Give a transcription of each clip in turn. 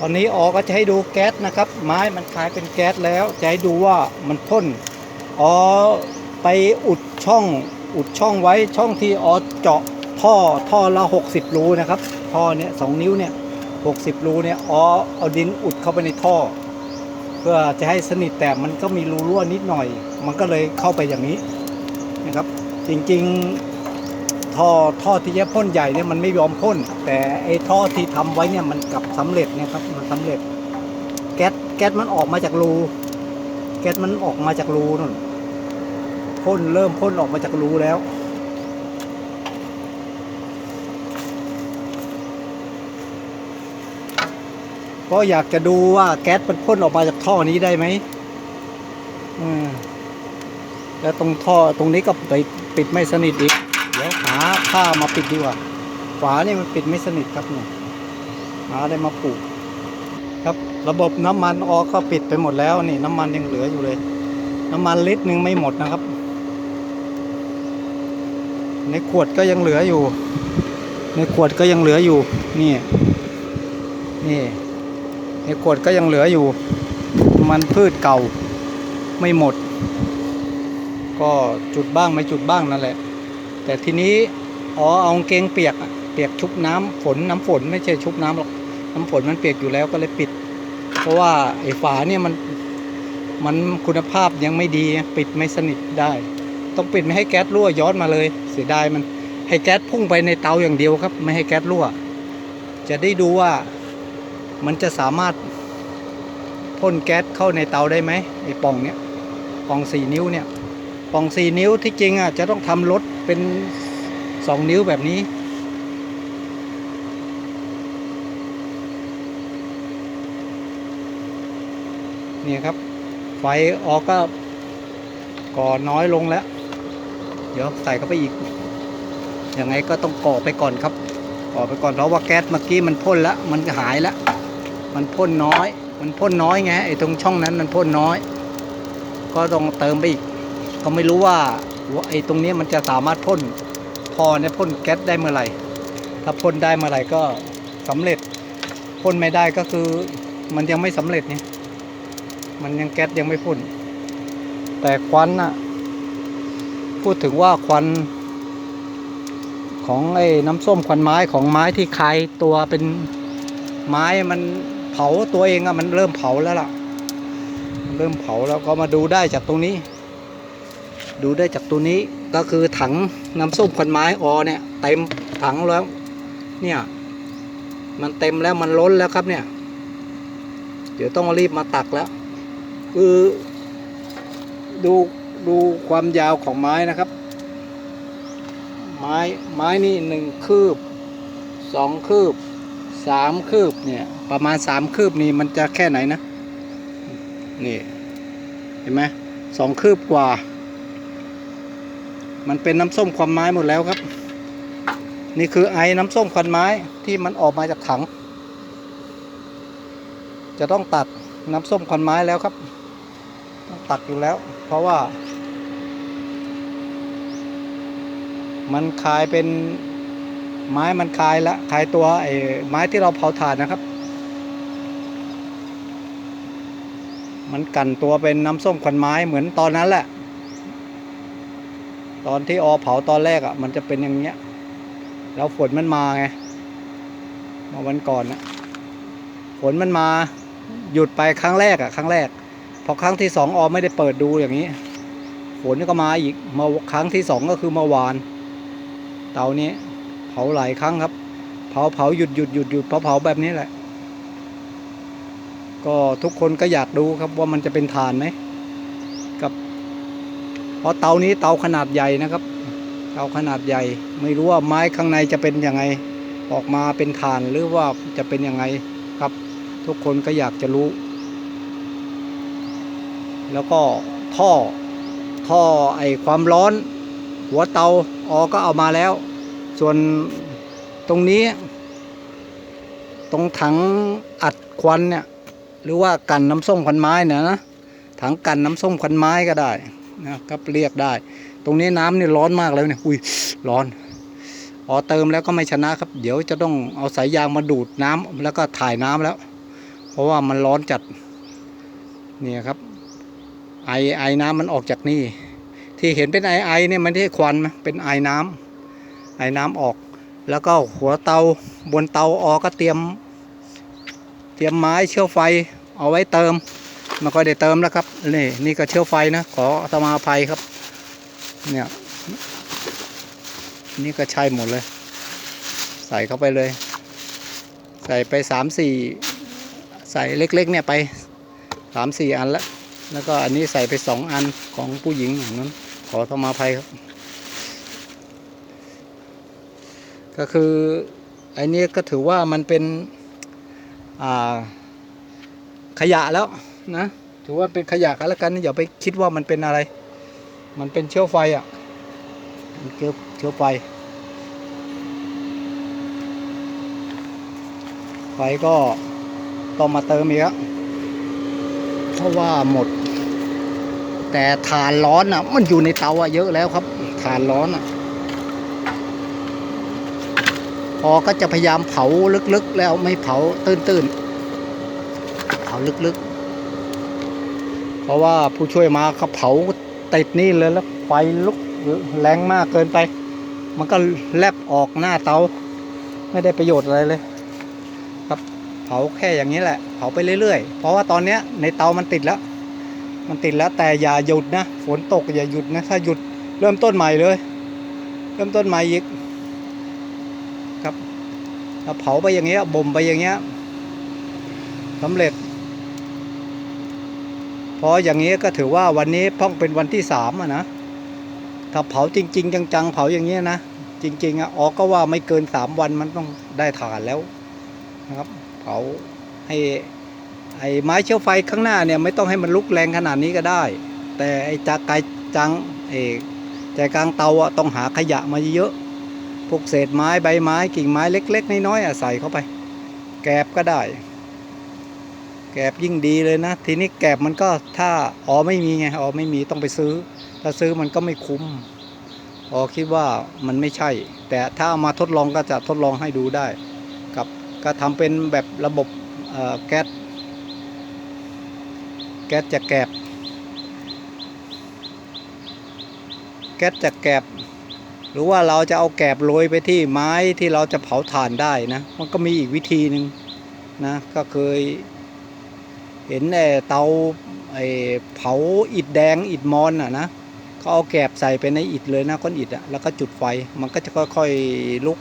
ตอนนี้ออก็จะให้ดูแก๊สนะครับ ไม้มันคลายเป็นแก๊สแล้ว จะให้ดูว่ามันพ่นอ๋อไปอุดช่องอุดช่องไว้ช่องที่ออเจาะท่อท่อละ 60 รูนะครับท่อเนี้ยสองนิ้วเนี่ย60 รูเนี่ยออเอาดินอุดเข้าไปในท่อ เพื่อจะให้สนิทแต่มันก็มีรูรั่วนิดหน่อย มันก็เลยเข้าไปอย่างนี้นะครับ จริงๆ ท่อท่อที่จะพ่นใหญ่เนี่ยมันไม่ยอมพ่น แต่ไอ้ท่อที่ทำไว้เนี่ยมันกลับสำเร็จนะครับมันสำเร็จ แก๊สแก๊สมันออกมาจากรู แก๊สมันออกมาจากรูนั่นพ่นเริ่มพ่นออกมาจากรูแล้วก็อยากจะดูว่าแก๊สมันพ่นออกมาจากท่อนี้ได้ไหมอืมแล้วตรงท่อตรงนี้ก็ไปปิดไม่สนิทอีก ผ้ามาปิดดีกว่า ฝาเนี่ยมันปิดไม่สนิทครับเนี่ยหาได้มาปลูก ครับระบบน้ำมันออกก็ปิดไปหมดแล้วนี่น้ำมันยังเหลืออยู่เลย น้ำมันลิตรหนึ่งไม่หมดนะครับ ในขวดก็ยังเหลืออยู่ ในขวดก็ยังเหลืออยู่ นี่ นี่ ในขวดก็ยังเหลืออยู่ มันพืชเก่าไม่หมด ก็จุดบ้างไม่จุดบ้างนั่นแหละ แต่ทีนี้ อ๋อเอากางเกงเปียกอะเปียกชุบน้ำฝนน้ำฝนไม่ใช่ชุบน้ำหรอกน้ำฝนมันเปียกอยู่แล้วก็เลยปิด เพราะว่าไอ้ฝาเนี่ยมันมันคุณภาพยังไม่ดีปิดไม่สนิทได้ ต้องปิดไม่ให้แก๊สรั่วย้อนมาเลย เสียดายมันให้แก๊สพุ่งไปในเตาอย่างเดียวครับ ไม่ให้แก๊สรั่ว จะได้ดูว่ามันจะสามารถพ่นแก๊สเข้าในเตาได้ไหมไอ้ป่องเนี้ยป่องสี่นิ้วเนี่ยป่องสี่นิ้วที่จริงอะจะต้องทำรถเป็น สองนิ้วแบบนี้นี่ครับ ไฟออกก็ก่อน้อยลงแล้ว เดี๋ยวใส่เข้าไปอีกยังไงก็ต้องก่อไปก่อนครับ ก่อไปก่อนเพราะว่าแก๊สเมื่อกี้มันพ่นแล้วมันหายแล้วมันพ่นน้อย มันพ่นน้อยไงไอ้ตรงช่องนั้นมันพ่นน้อย ก็ต้องเติมไปอีกก็ไม่รู้ว่าว่าไอ้ตรงนี้มันจะสามารถพ่น พอเนี่ยพ่นแก๊สได้เมื่อไหร่ ถ้าพ่นได้เมื่อไหร่ก็สำเร็จพ่นไม่ได้ก็คือมันยังไม่สำเร็จเนี่ยมันยังแก๊สยังไม่พ่นแต่ควันน่ะพูดถึงว่าควันของไอ้น้ำส้มควันไม้ของไม้ที่คายตัวเป็นไม้มันเผาตัวเองอะมันเริ่มเผาแล้วล่ะ เริ่มเผาแล้วก็มาดูได้จากตรงนี้ ดูได้จากตัวนี้ ก็คือถังน้ำส้มควันไม้ออเนี่ยเต็มถังแล้ว เนี่ย มันเต็มแล้วมันล้นแล้วครับเนี่ย เดี๋ยวต้องรีบมาตักแล้ว คือดูดูความยาวของไม้นะครับ ไม้ไม้นี่หนึ่งคืบสองคืบสามคืบเนี่ย ประมาณสามคืบนี่มันจะแค่ไหนนะ นี่ เห็นไหมสองคืบกว่า มันเป็นน้ำส้มควันไม้หมดแล้วครับ นี่คือไอ้น้ำส้มควันไม้ที่มันออกมาจากถัง จะต้องตัดน้ำส้มควันไม้แล้วครับ ต้องตัดอยู่แล้ว เพราะว่า มันคลายเป็นไม้มันคลายละคลายตัวไอ้ไม้ที่เราเผาถ่านนะครับ มันกันตัวเป็นน้ำส้มควันไม้เหมือนตอนนั้นแหละ ตอนที่ออเผาตอนแรกอะ่ะ มันจะเป็นอย่างเงี้ย แล้วฝนมันมาไงมาวันก่อนนะฝนมันมาหยุดไปครั้งแรกอะ่ะ ครั้งแรก พอครั้งที่สองออไม่ได้เปิดดูอย่างนี้ ฝนก็มาอีกมาครั้งที่สองก็คือเมื่อวาน เตานี้เผาหลายครั้งครับ เผาเผาหยุดหยุดหยุดหยุดเผาเผาแบบนี้แหละ ก็ทุกคนก็อยากดูครับว่ามันจะเป็นฐานไหม เพราะเตานี้เตาขนาดใหญ่นะครับ เตาขนาดใหญ่ ไม่รู้ว่าไม้ข้างในจะเป็นยังไง ออกมาเป็นฐานหรือว่าจะเป็นยังไงครับ ทุกคนก็อยากจะรู้ แล้วก็ท่อท่อไอความร้อน หัวเตาออก็เอามาแล้ว ส่วนตรงนี้ ตรงถังอัดควันเนี่ยหรือว่ากันน้ำส้มควันไม้เนี่ยนะถังกันน้ำส้มควันไม้ก็ได้ นะครับเรียกได้ ตรงนี้น้ำนี่ร้อนมากเลยเนี่ยอุ้ยร้อนอ๋อเติมแล้วก็ไม่ชนะครับ เดี๋ยวจะต้องเอาสายยางมาดูดน้ำแล้วก็ถ่ายน้ำแล้ว เพราะว่ามันร้อนจัดนี่ครับ ไอไอน้ำมันออกจากนี่ ที่เห็นเป็นไอไอเนี่ยมันไม่ใช่ควันนเป็นไอน้ำไอน้ำออก แล้วก็หัวเตาบนเตาออกก็เตรียม เตรียมไม้เชื้อไฟเอาไว้เติม ไมันก็ได้เติมแล้วครับนี่นี่ก็เชื้อไฟนะขอสมาภัยครับ เนี่ยนี่ก็ใช่หมดเลย ใส่เข้าไปเลย ใส่ไปสามสี่ใส่เล็กๆเนี่ยไปสามสี่อันล้วแล้วก็อันนี้ใส่ไปสองอันของผู้หญิงอย่างนั้น ขอสมาภัยครับ ก็คืออ้นี้ก็ถือว่ามันเป็นอ่าขยะแล้ว นะ ถือว่าเป็นขยะกันแล้วกันอย่าไปคิดว่ามันเป็นอะไร มันเป็นเชื้อไฟอะมันเชื้อเชื้อไฟ ไฟก็ต้องมาเติมอีกเพราะว่าหมด แต่ฐานร้อนอะ มันอยู่ในเตาอะเยอะแล้วครับฐานร้อนอะพอก็จะพยายามเผาลึกๆ แล้วไม่เผาตื้นๆ เผาลึกๆ เพราะว่าผู้ช่วยมาเขาเผาติดนี่เลยแล้วไฟลุกแรงมากเกินไป มันก็แลบออกหน้าเตา ไม่ได้ประโยชน์อะไรเลย ครับเผาแค่อย่างนี้แหละ เผาไปเรื่อยๆ เพราะว่าตอนเนี้ยในเตามันติดแล้ว มันติดแล้วแต่อย่าหยุดนะ ฝนตกอย่าหยุดนะ ถ้าหยุดเริ่มต้นใหม่เลย เริ่มต้นใหม่อีกครับถ้าเผาไปอย่างเงี้ยบ่มไปอย่างเงี้ยสำเร็จ เพราะอย่างนี้ก็ถือว่าวันนี้พิ่งเป็นวันที่สามอะนะถ้าเผาจริง ๆ จังๆ เผาอย่างเงี้นะจริงๆอะออกก็ว่าไม่เกินสามวันมันต้องได้ฐานแล้วนะครับ เผาให้ไอ้ไม้เชื้อไฟข้างหน้าเนี่ยไม่ต้องให้มันลุกแรงขนาดนี้ก็ได้ แต่ไอ้จากไกลจังเอกใจกลางเตาอะต้องหาขยะมาเยอะพวกเศษไม้ใบไม้กิ่งไม้เล็ก ๆ น้อยๆอะใส่เข้าไป แกบก็ได้ แกบยิ่งดีเลยนะ ทีนี้แกบมันก็ถ้าอ๋อไม่มีไงอ๋อไม่มีต้องไปซื้อ ถ้าซื้อมันก็ไม่คุ้มอ๋อคิดว่ามันไม่ใช่ แต่ถ้าเอามาทดลองก็จะทดลองให้ดูได้ กับก็ทำเป็นแบบระบบแก๊สแก๊สจากแกบแก๊สจากแกบหรือว่าเราจะเอาแกบโรยไปที่ไม้ที่เราจะเผาถ่านได้นะ มันก็มีอีกวิธีหนึ่งนะ ก็เคย เห็นเตาไอเผาอิฐแดงอิฐมอนอะนะเขาเอาแกบใส่ไปในอิฐเลยนะก้อนอิฐอะแล้วก็จุดไฟมันก็จะค่อยๆลุก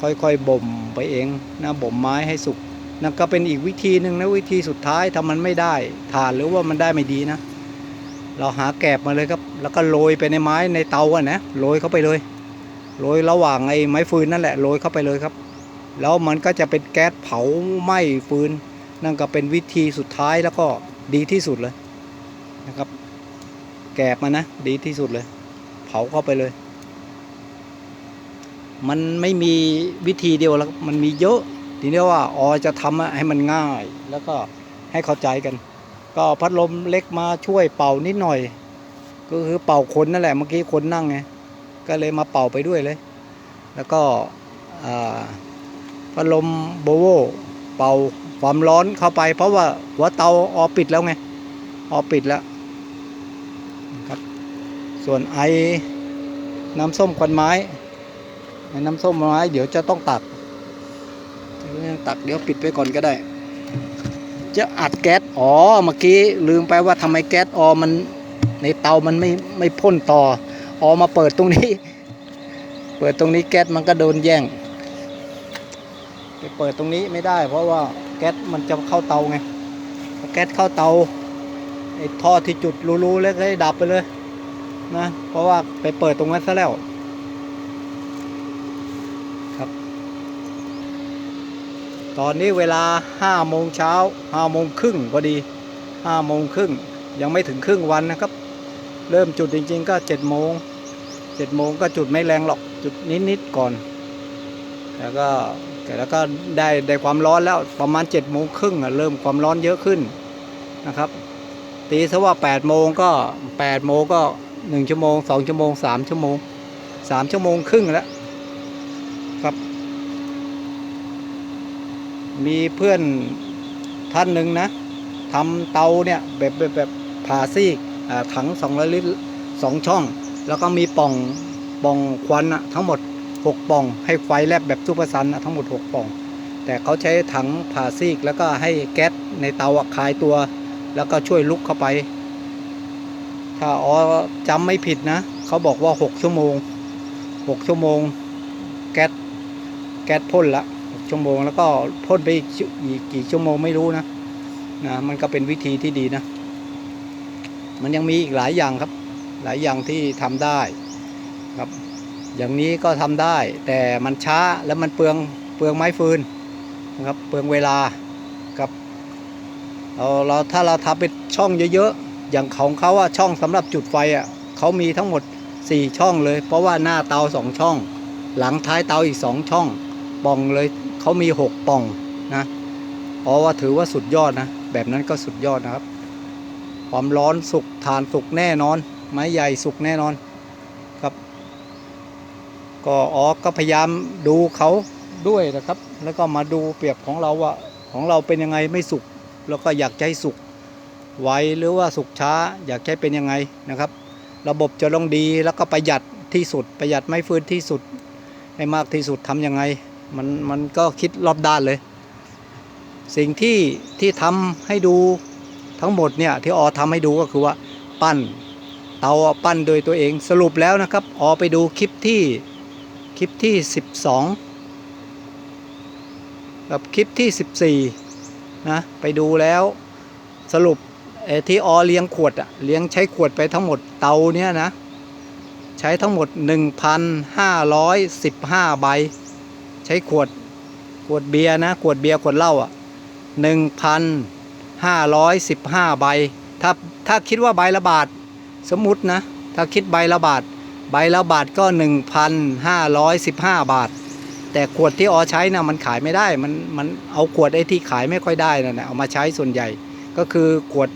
ค่อยๆบ่มไปเองนะบ่มไม้ให้สุกนั่นก็เป็นอีกวิธีหนึ่งนะวิธีสุดท้ายถ้ามันไม่ได้ถ่านหรือว่ามันได้ไม่ดีนะ เราหาแกบมาเลยครับ แล้วก็โรยไปในไม้ในเตาอะนะโรยเข้าไปเลยโรยระหว่างไอ้ไม้ฟืนนั่นแหละโรยเข้าไปเลยครับ แล้วมันก็จะเป็นแก๊สเผาไหม้ฟืน นั่นก็เป็นวิธีสุดท้ายแล้วก็ดีที่สุดเลยนะครับ แกบมันนะดีที่สุดเลย เผาเข้าไปเลย มันไม่มีวิธีเดียวแล้วมันมีเยอะทีนี้ว่าอ๋อจะทำให้มันง่าย แล้วก็ให้เข้าใจกัน ก็พัดลมเล็กมาช่วยเป่านิดหน่อย ก็คือเป่าคนนั่นแหละเมื่อกี้คนนั่งไงก็เลยมาเป่าไปด้วยเลย แล้วก็พัดลมโบโว เป่าความร้อนเข้าไป เพราะว่าหัวเตาออปิดแล้วไง ออปิดแล้วครับ ส่วนไอน้ำส้มควันไม้ไอ้น้ำส้มควันไม้เดี๋ยวจะต้องตักตักเดี๋ยวปิดไปก่อนก็ได้ จะอัดแก๊สอ๋อเมื่อกี้ลืมไปว่าทำไมแก๊สออมันในเตามันไม่ไม่พ่นต่อ ออมาเปิดตรงนี้ เปิดตรงนี้แก๊สมันก็โดนแย่ง ไปเปิดตรงนี้ไม่ได้ เพราะว่าแก๊สมันจะเข้าเตาไงแก๊สเข้าเตาไอ้ท่อที่จุดรูๆเล็กได้ดับไปเลยนะเพราะว่าไปเปิดตรงนั้นซะแล้วครับ ตอนนี้เวลาห้าโมงเช้าห้าโมงครึ่งพอดีห้าโมงครึ่งยังไม่ถึงครึ่งวันนะครับ เริ่มจุดจริง ๆ ก็เจ็ดโมงเจ็ดโมงก็จุดไม่แรงหรอกจุดนิดๆก่อน แล้วก็ แต่แล้วก็ได้ได้ความร้อนแล้วประมาณ7จ็ดโมงครึ่งเริ่มความร้อนเยอะขึ้นนะครับ ตีซะว่า8ปดโมงก็8ปดโมงก็หนึ่งชั่วโมงสองชั่วโมงสามชั่วโมงสามชั่วโมงครึ่งแล้วครับ มีเพื่อนท่านหนึ่งนะทำเตาเนี่ยแบบแบบแบบผ่าซีกอ่ถังสองลิตรสองช่อง แล้วก็มีป่องป่องควันอะทั้งหมด หกปล่อง ให้ไฟแลบแบบซูเปอร์ซันทั้งหมดหกปล่อง แต่เขาใช้ถังผ่าซีกแล้วก็ให้แก๊สในเตาอะคายตัว แล้วก็ช่วยลุกเข้าไป ถ้าอ๋อจำไม่ผิดนะ เขาบอกว่าหกชั่วโมงหกชั่วโมง แก๊สแก๊สพ่นละหกชั่วโมงแล้วก็พ่นไปอีกกี่ชั่วโมงไม่รู้นะนะมันก็เป็นวิธีที่ดีนะ มันยังมีอีกหลายอย่างครับ หลายอย่างที่ทำได้ครับ อย่างนี้ก็ทำได้ แต่มันช้าแล้วมันเปลืองเปลืองไม้ฟืนนะครับเปลืองเวลาครับเราเราถ้าเราทำเป็นช่องเยอะๆอย่างของเขาอะช่องสำหรับจุดไฟอะเขามีทั้งหมด 4 ช่องเลย เพราะว่าหน้าเตาสองช่อง หลังท้ายเตาอีก2ช่องป่องเลยเขามี 6ป่องนะเพราะว่าถือว่าสุดยอดนะ แบบนั้นก็สุดยอดนะครับ ความร้อนสุกทานสุกแน่นอน ไม้ใหญ่สุกแน่นอน ก็อ๋อก็พยายามดูเขาด้วยนะครับ แล้วก็มาดูเปรียบของเราว่าของเราเป็นยังไงไม่สุกแล้วก็อยากจะให้สุกไวหรือว่าสุกช้า อยากใช้เป็นยังไงนะครับ ระบบจะต้องดีแล้วก็ประหยัดที่สุด ประหยัดไม้ฟืนที่สุด ให้มากที่สุดทำยังไง มันมันก็คิดรอบด้านเลย สิ่งที่ที่ทำให้ดูทั้งหมดเนี่ยที่ออทำให้ดูก็คือว่าปั้นเตาปั้นโดยตัวเองสรุปแล้วนะครับ ออไปดูคลิปที่ คลิปที่ 12 กับคลิปที่ 14 นะ ไปดูแล้วสรุปเอที่ออเลี้ยงขวดอะเลี้ยงใช้ขวดไปทั้งหมดเตาเนี่ยนะ ใช้ทั้งหมด 1,515 ใบ ใช้ขวดขวดเบียร์นะขวดเบียร์ขวดเหล้าอะ1,515 ใบ ถ้าถ้าคิดว่าใบละบาท สมมุตินะ ถ้าคิดใบละบาท ใบละบาทก็ 1,515 บาท แต่ขวดที่ออใช้นะมันขายไม่ได้มันมันเอาขวดไอ้ที่ขายไม่ค่อยได้นะนะเอามาใช้ส่วนใหญ่ ก็คือขวด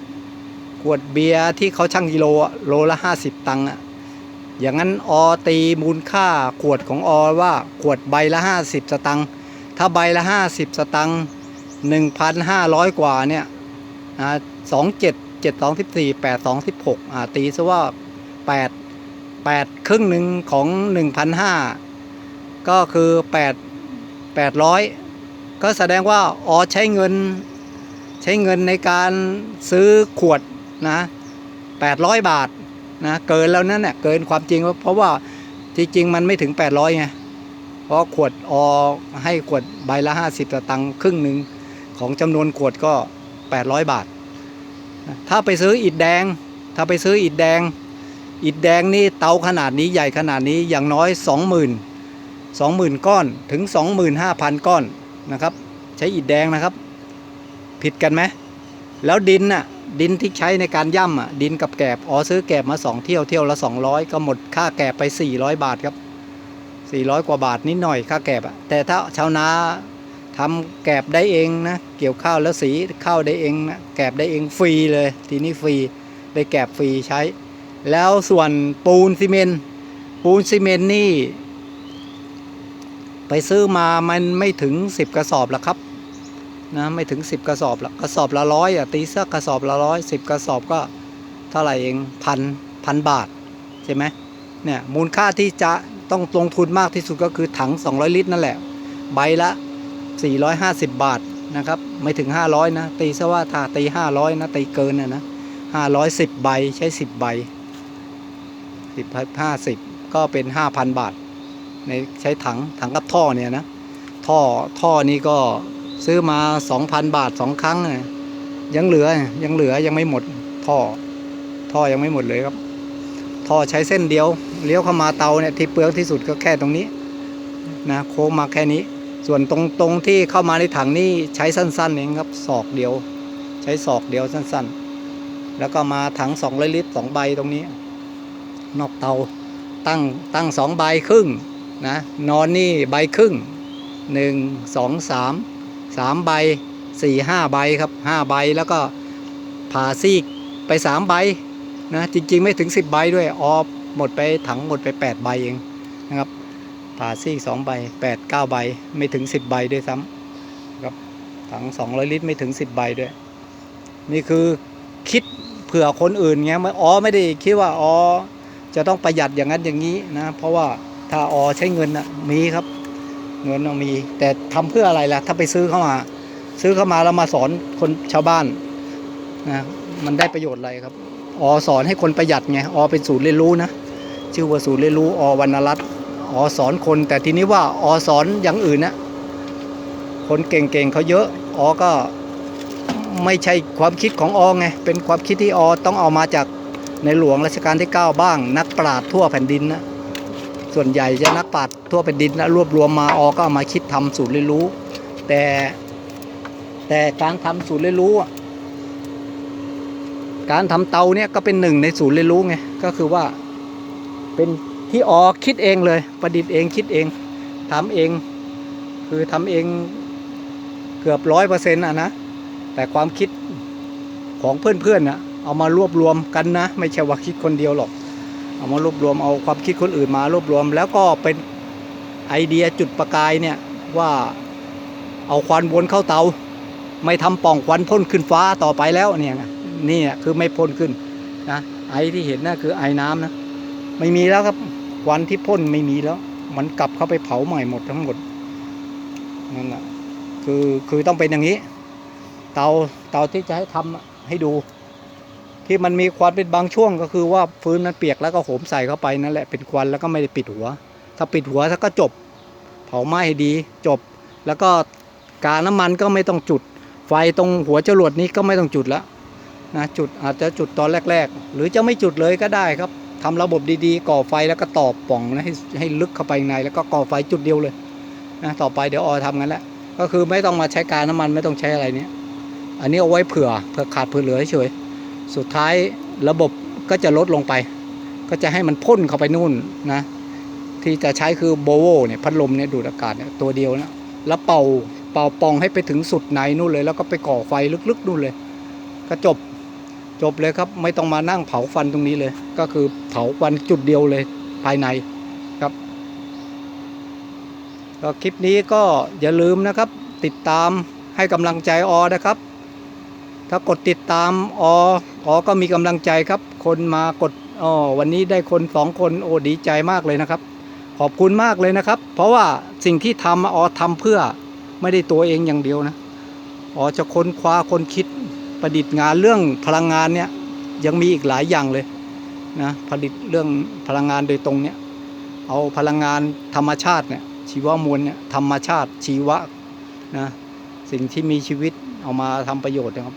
ขวดเบียร์ที่เขาชั่งกิโลอะโลละ 50 ตังค์อะอย่างนั้นออตีมูลค่าขวดของออว่าขวดใบละ 50 สตังค์ถ้าใบละ 50 สตังค์1,500 กว่าเนี่ยอ่าสองเจ็ดเจ็ดสองสิบสี่แปดสองสิบหกอ่าตีซะว่าแปด แปดครึ่งหนึ่งของหนึ่งพันห้าก็คือแปดแปดร้อยก็แสดงว่าออใช้เงิน ใช้เงินในการซื้อขวดนะแปดร้อยบาทนะเกินแล้วนั่นแหละเกินความจริง เพราะว่าจริงๆมันไม่ถึง 800ไงเพราะขวดออให้ขวดใบละ 50สตังค์ครึ่งหนึ่งของจำนวนขวดก็ 800 บาท ถ้าไปซื้ออิฐแดง ถ้าไปซื้ออิฐแดง อิฐแดงนี่เตาขนาดนี้ใหญ่ขนาดนี้อย่างน้อย 20,000 20,000 ก้อนถึง 25,000 ก้อนนะครับ ใช้อิฐแดงนะครับ ผิดกันไหมแล้วดินน่ะดินที่ใช้ในการย่ำอะดินกับแกบอ๋อซื้อแกบมาสองเที่ยวเที่ยวละ 200 ก็หมดค่าแกบไป 400 บาทครับ 400 กว่าบาทนิดหน่อยค่าแกบอะแต่ถ้าชาวนาทำแกบได้เองนะเกี่ยวข้าวแล้วสีข้าวได้เองนะแกบได้เองฟรีเลย ทีนี้ฟรีได้แกบฟรีใช้ แล้วส่วนปูนซีเมนปูนซีเมนนี่ ไปซื้อมามันไม่ถึง 10 กระสอบหรอกครับนะไม่ถึง 10 กระสอบหรอกระสอบละร้อยอะตีสักกระสอบละร้อยสิบกระสอบก็เท่าไหร่เองพันพันบาทใช่ไหมเนี่ยมูลค่าที่จะต้องลงทุนมากที่สุดก็คือถัง 200 ลิตรนั่นแหละ ใบละ 450 บาทนะครับ ไม่ถึง 500 นะ ตีซะว่าถ้าตี 500 นะ ตีเกินนะนะ510 ใบใช้ 10 ใบ 10 50ก็เป็น5,000บาท ในใช้ถังถังกับท่อเนี่ยนะ ท่อท่อนี้ก็ซื้อมา2,000บาท2ครั้งนะยังเหลือยังเหลือยังไม่หมดท่อ ท่อยังไม่หมดเลยครับ ท่อใช้เส้นเดียว เลี้ยวเข้ามาเตาเนี่ยที่เปลืองที่สุดก็แค่ตรงนี้นะโค้งมาแค่นี้ ส่วนตรงตรงที่เข้ามาในถังนี่ใช้สั้นๆเองครับศอกเดียว ใช้ศอกเดียวสั้นๆ แล้วก็มาถัง200ลิตร2ใบตรงนี้ นอกเตาตั้งตั้งสองใบครึ่งนะนอนนี่ใบครึ่งหนึ่งสองสามสามใบสี่ห้าใบครับห้าใบแล้วก็ผ่าซีกไปสามใบนะจริง ๆ ไม่ถึงสิบใบด้วยออหมดไปถังหมดไปแปดใบเองนะครับผ่าซีกสองใบแปดเก้าใบไม่ถึงสิบใบด้วยซ้ำครับถัง200ลิตรไม่ถึง10ใบด้วย นี่คือคิดเผื่อคนอื่นเงี้ยอ๋อไม่ได้คิดว่าอ๋อ จะต้องประหยัดอย่างนั้นอย่างนี้นะเพราะว่าถ้าอ๋อใช้เงินนะมีครับ เงินเรามี แต่ทำเพื่ออะไรล่ะ ถ้าไปซื้อเข้ามา ซื้อเข้ามาแล้วมาสอนคนชาวบ้านนะมันได้ประโยชน์อะไรครับอ๋อสอนให้คนประหยัดไงอ๋อเป็นศูนย์เรียนรู้นะชื่อว่าศูนย์เรียนรู้อวรรณรัตน์อ๋อสอนคน แต่ทีนี้ว่าอ๋อสอนอย่างอื่นนะคนเก่งๆเขาเยอะอ๋อก็ไม่ใช่ความคิดของอไงเป็นความคิดที่อต้องเอามาจาก ในหลวงรัชกาลที่ 9 บ้าง นักปราชญ์ทั่วแผ่นดินนะส่วนใหญ่จะนักปราชญ์ทั่วแผ่นดินนะรวบรวมมาออก็เอามาคิดทำศูนย์เรียนรู้ แต่แต่การทำศูนย์เรียนรู้ การทำเตาเนี่ยก็เป็นหนึ่งในศูนย์เรียนรู้ไงก็คือว่าเป็นที่ออคิดเองเลย ประดิษฐ์เองคิดเองทำเอง คือทำเองเกือบร้อยเปอร์เซ็นต์อะนะแต่ความคิดของเพื่อนๆนะ เอามารวบรวมกันนะ ไม่ใช่ว่าคิดคนเดียวหรอก เอามารวบรวมเอาความคิดคนอื่นมารวบรวม แล้วก็เป็นไอเดียจุดประกายเนี่ยว่าเอาควันวนเข้าเตา ไม่ทำปล่องควันพ่นขึ้นฟ้าต่อไปแล้วเนี่ยนี่คือไม่พ่นขึ้นนะไอที่เห็นนะ่ะคือไอน้ำนะไม่มีแล้วครับควันที่พ่นไม่มีแล้ว มันกลับเข้าไปเผาใหม่หมดทั้งหมดนั่นแหละคือคือต้องเป็นอย่างนี้ เตาเตาที่จะให้ทำอะให้ดู ที่มันมีควันเป็นบางช่วงก็คือว่าฟืนมันเปียกแล้วก็โหมใส่เข้าไปนั่นแหละเป็นควันแล้วก็ไม่ได้ปิดหัว ถ้าปิดหัวถ้าก็จบ เผาไหม้ดีจบ แล้วก็กาน้ำมันก็ไม่ต้องจุด ไฟตรงหัวจรวดนี้ก็ไม่ต้องจุดแล้วนะจุดอาจจะจุดตอนแรก ๆ หรือจะไม่จุดเลยก็ได้ครับทำระบบดีๆ ก่อไฟแล้วก็ตอบป่องนะให้ให้ลึกเข้าไปในแล้วก็ก่อไฟจุดเดียวเลยนะต่อไปเดี๋ยวออทำกันแล้วก็คือไม่ต้องมาใช้การน้ำมันไม่ต้องใช้อะไรเนี้ยอันนี้เอาไว้เผื่อเผื่อขาดเผื่อเหลือเฉย สุดท้ายระบบก็จะลดลงไป ก็จะให้มันพ่นเข้าไปนู่นนะ ที่จะใช้คือโบโวเนี่ยพัดลมเนี่ยดูดอากาศเนี่ยตัวเดียวนะแล้วเป่าเป่าปองให้ไปถึงสุดในนู่นเลย แล้วก็ไปก่อไฟลึกๆนู่นเลย ก็จบจบเลยครับ ไม่ต้องมานั่งเผาฟันตรงนี้เลย ก็คือเผาฟันจุดเดียวเลยภายในครับก็คลิปนี้ก็อย่าลืมนะครับ ติดตามให้กำลังใจออนะครับ ถ้ากดติดตามอออก็มีกำลังใจครับ คนมากดอ๋อวันนี้ได้คนสองคนโอ้ดีใจมากเลยนะครับ ขอบคุณมากเลยนะครับ เพราะว่าสิ่งที่ทำออทำเพื่อไม่ได้ตัวเองอย่างเดียวนะอ๋อจะค้นคว้าคนคิดประดิษฐ์งานเรื่องพลังงานเนี่ยยังมีอีกหลายอย่างเลยนะผลิตเรื่องพลังงานโดยตรงเนี่ยเอาพลังงานธรรมชาติเนี่ยชีวมวลเนี่ยธรรมชาติชีวะนะสิ่งที่มีชีวิตเอามาทำประโยชน์นะครับ